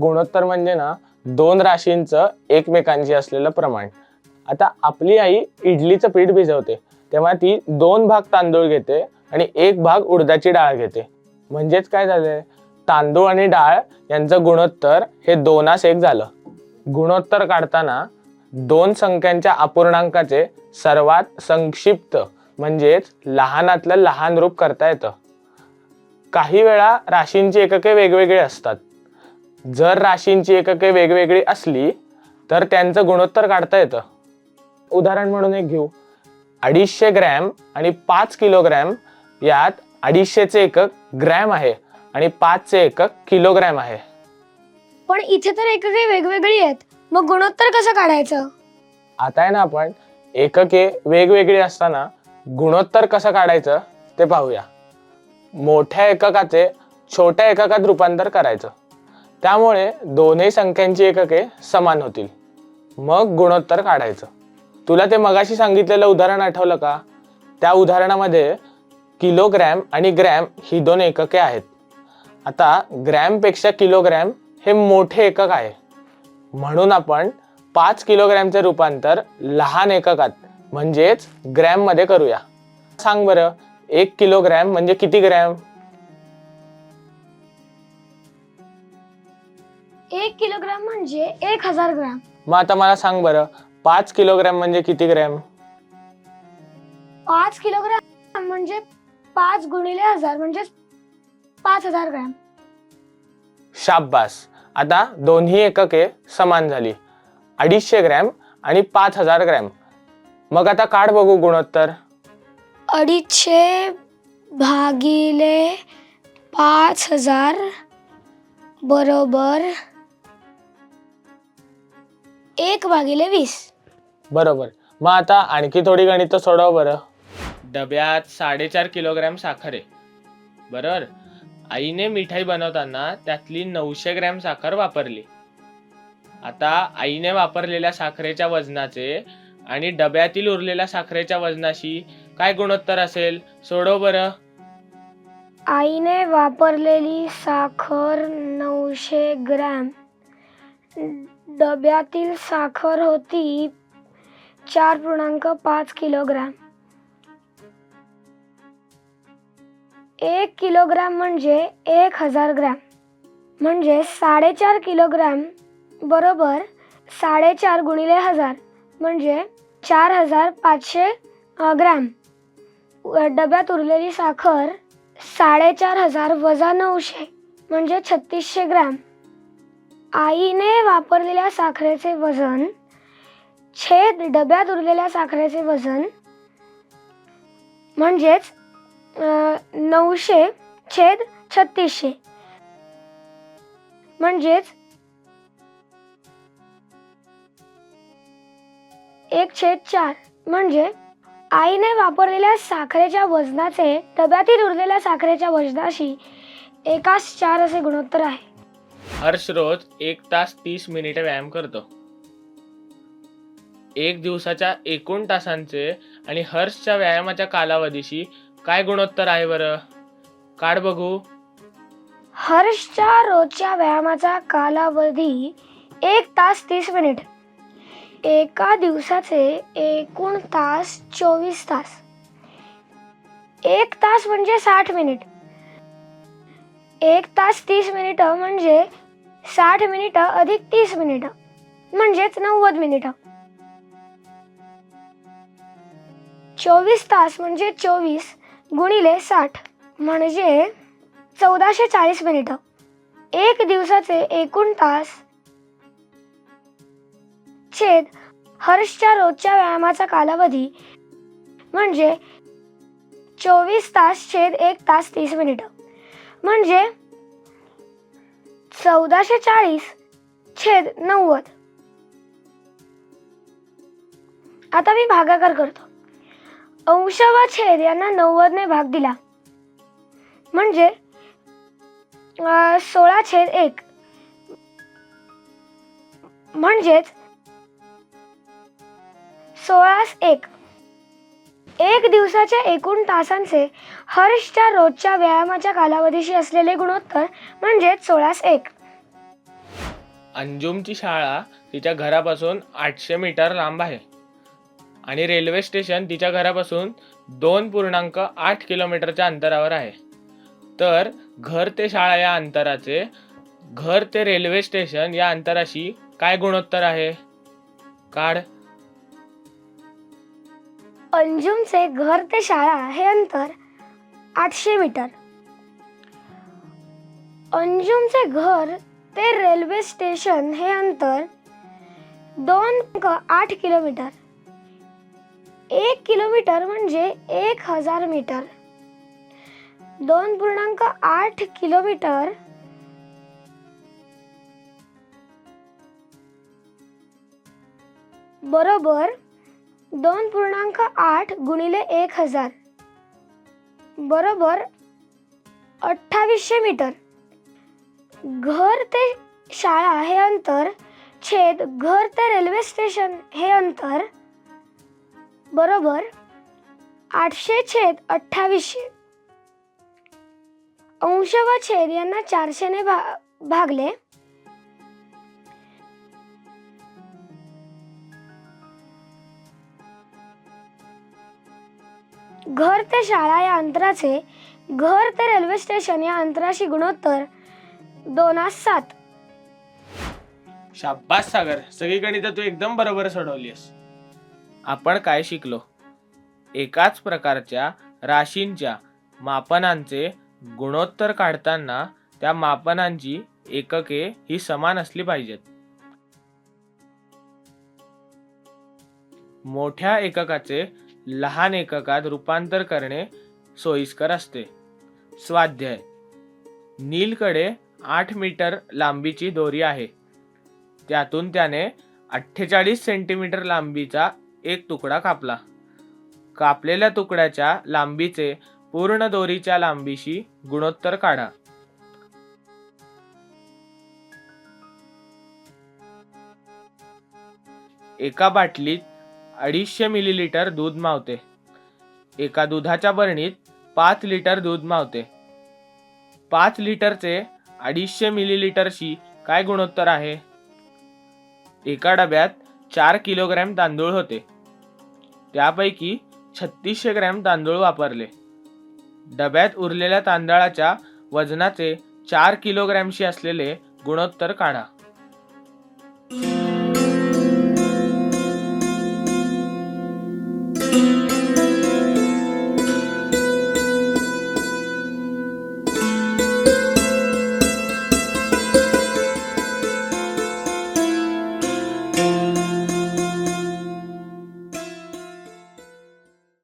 गुणोत्तर म्हणजे ना दोन राशींचं एकमेकांशी असलेलं प्रमाण. आता आपली आई इडलीचं पीठ भिजवते तेव्हा ती दोन भाग तांदूळ घेते आणि एक भाग उडदाची डाळ घेते. म्हणजेच काय झालंय? तांदूळ आणि डाळ यांचं गुणोत्तर हे दोनास एक झालं. गुणोत्तर काढताना दोन संख्यांच्या अपूर्णांकाचे सर्वात संक्षिप्त म्हणजेच लहानातलं लहान रूप करता येतं. काही वेळा राशींची एकके वेगवेगळी असतात. जर राशींची एकके वेगवेगळी असली तर त्यांचं गुणोत्तर काढता येतं. उदाहरण म्हणून एक घेऊ. अडीचशे ग्रॅम आणि पाच किलोग्रॅम यात अडीचशेचे एकक ग्रॅम आहे आणि पाचचे एकक किलोग्रॅम आहे. पण इथे तर एकके वेगवेगळी आहेत. मग गुणोत्तर कसं काढायचं? आता आहे ना आपण एकके वेगवेगळी असताना गुणोत्तर कसं काढायचं ते पाहूया. मोठ्या एककाचे छोट्या एककात रूपांतर करायचं. त्यामुळे दोन्ही संख्यांची एकके समान होतील. मग गुणोत्तर काढायचं. तुला ते मगाशी सांगितलेलं उदाहरण आठवलं का? त्या उदाहरणामध्ये किलोग्रॅम आणि ग्रॅम ही दोन एकके आहेत. आता ग्रॅमपेक्षा किलोग्रॅम हे मोठे एकक आहे. म्हणून आपण पाच किलोग्रॅमचे रूपांतर लहान एककात म्हणजेच ग्रॅममध्ये करूया. सांग बरं एक किलोग्रॅम म्हणजे किती ग्रॅम? एक किलोग्राम म्हणजे एक हजार ग्राम. मग आता मला सांग बरं पाच किलोग्रॅम म्हणजे किती ग्रॅम? पाच किलोग्राम म्हणजे पाच गुणिले हजार म्हणजे पाच हजार ग्राम. शाब्बास आता दोन्ही एकके समान झाली. अडीचशे ग्रॅम आणि पाच हजार ग्रॅम. मग आता काढ बघू गुणोत्तर. अडीचशे भागिले पाच हजार बरोबर एक भागिले वीस. बरोबर. मग आता आणखी थोडी गणितं सोडव बरं. डब्यात साडेचार किलोग्रॅम साखर आहे. बरोबर आईने मिठाई बनवताना त्यातली नऊशे ग्रॅम साखर वापरली. आता आईने वापरलेल्या साखरेच्या वजनाचे आणि डब्यातील उरलेल्या साखरेच्या वजनाशी काय गुणोत्तर असेल? सोडव बरं. आईने वापरलेली साखर नऊशे ग्रॅम. डब्यातील साखर होती चार पूर्णांक पाच किलोग्रॅम. एक किलोग्रॅम म्हणजे एक हजार ग्रॅम. म्हणजे साडेचार किलोग्रॅम बरोबर साडेचार गुणिले हजार म्हणजे चार हजार पाचशे ग्रॅम. डब्यात उरलेली साखर साडेचार हजार वजा नऊशे म्हणजे छत्तीसशे ग्रॅम. आईने वापरलेल्या साखरेचे वजन छेद डब्यात उरलेल्या साखरेचे वजन म्हणजेच नऊशे छेद छत्तीसशे. म्हणजेच एक छेद चार. म्हणजे आईने वापरलेल्या साखरेच्या वजनाचे डब्यातील उरलेल्या साखरेच्या वजनाशी एकास चार असे गुणोत्तर आहे. हर्ष रोज एक तास तीस मिनिटे व्यायाम करतो. एक दिवसाच्या एकूण तासांचे आणि हर्षच्या व्यायामाच्या कालावधीशी काय गुणोत्तर आहे बरं? काढ बघू. हर्षच्या रोजच्या व्यायामाचा कालावधी एक तास तीस मिनिट. एका दिवसाचे एकूण तास चोवीस तास. एक तास म्हणजे साठ मिनिट. एक तास तीस मिनिटं म्हणजे साठ मिनिटं अधिक तीस मिनिटं म्हणजेच नव्वद मिनिटं. चोवीस तास म्हणजे चोवीस गुणिले साठ म्हणजे चौदाशे चाळीस मिनिटं. एक दिवसाचे एकूण तास छेद हर्षच्या रोजच्या व्यायामाचा कालावधी म्हणजे चोवीस तास छेद एक तास तीस मिनिटं. म्हणजे चौदाशे चाळीस छेद नव्वद. आता मी भागाकार करतो. अंश व छेद यांना नव्वदने भाग दिला. म्हणजे सोळा छेद एक. म्हणजेच सोळास एक. एक दिवसाच्या एकूण तासांचे हर्षच्या रोजच्या व्यायामाच्या कालावधीशी असलेले गुणोत्तर म्हणजेच सोळास एक. अंजुमची शाळा तिच्या घरापासून आठशे मीटर लांब आहे. आणि रेल्वे स्टेशन तिच्या घरापासून दोन पूर्णांक आठ किलोमीटरच्या अंतरावर आहे. तर घर ते शाळा या अंतराचे घर ते रेल्वे स्टेशन या अंतराशी काय गुणोत्तर आहे? काढ. अंजुमचे घर ते शाळा हे अंतर आठशे मीटर. अंजुमचे घर ते रेल्वे स्टेशन हे अंतर दोन अंक आठ किलोमीटर. एक किलोमीटर म्हणजे एक हजार मीटर. दोन पूर्णांक आठ किलोमीटर. बरोबर दोन पूर्णांक आठ गुणिले एक हजार. बरोबर अठ्ठावीसशे मीटर. घर ते शाळा हे अंतर छेद घर ते रेल्वे स्टेशन हे अंतर बरोबर आठशे छेद अठ्ठावीसशे. अंश व छेद यांना चारशेने भा भागले. घर ते शाळा या अंतराचे घर ते रेल्वे स्टेशन या अंतराशी गुणोत्तर दोनास सात. शाब्बास सागर सगळी गणितं तू एकदम बरोबर सोडवलीस आपण काय शिकलो? एकाच प्रकारच्या राशींच्या मापनांचे गुणोत्तर काढताना त्या मापनांची एकके ही समान असली पाहिजेत. मोठ्या एककाचे लहान एककात रूपांतर करणे सोयीस्कर असते. स्वाध्याय. नीलकडे आठ मीटर लांबीची दोरी आहे. त्यातून त्याने अठ्ठेचाळीस सेंटीमीटर लांबीचा एक तुकडा कापला. कापलेल्या तुकड्याच्या लांबीचे पूर्ण दोरीच्या लांबीशी गुणोत्तर काढा. एका बाटलीत अडीचशे मिलीलिटर दूध मावते. एका दुधाच्या बरणीत पाच लिटर दूध मावते. पाच लिटरचे अडीचशे मिलीलिटरशी काय गुणोत्तर आहे? एका डब्यात चार किलोग्रॅम तांदूळ होते. त्यापैकी छत्तीसशे ग्रॅम तांदूळ वापरले. डब्यात उरलेल्या तांदळाच्या वजनाचे चार किलोग्रॅमशी असलेले गुणोत्तर काढा.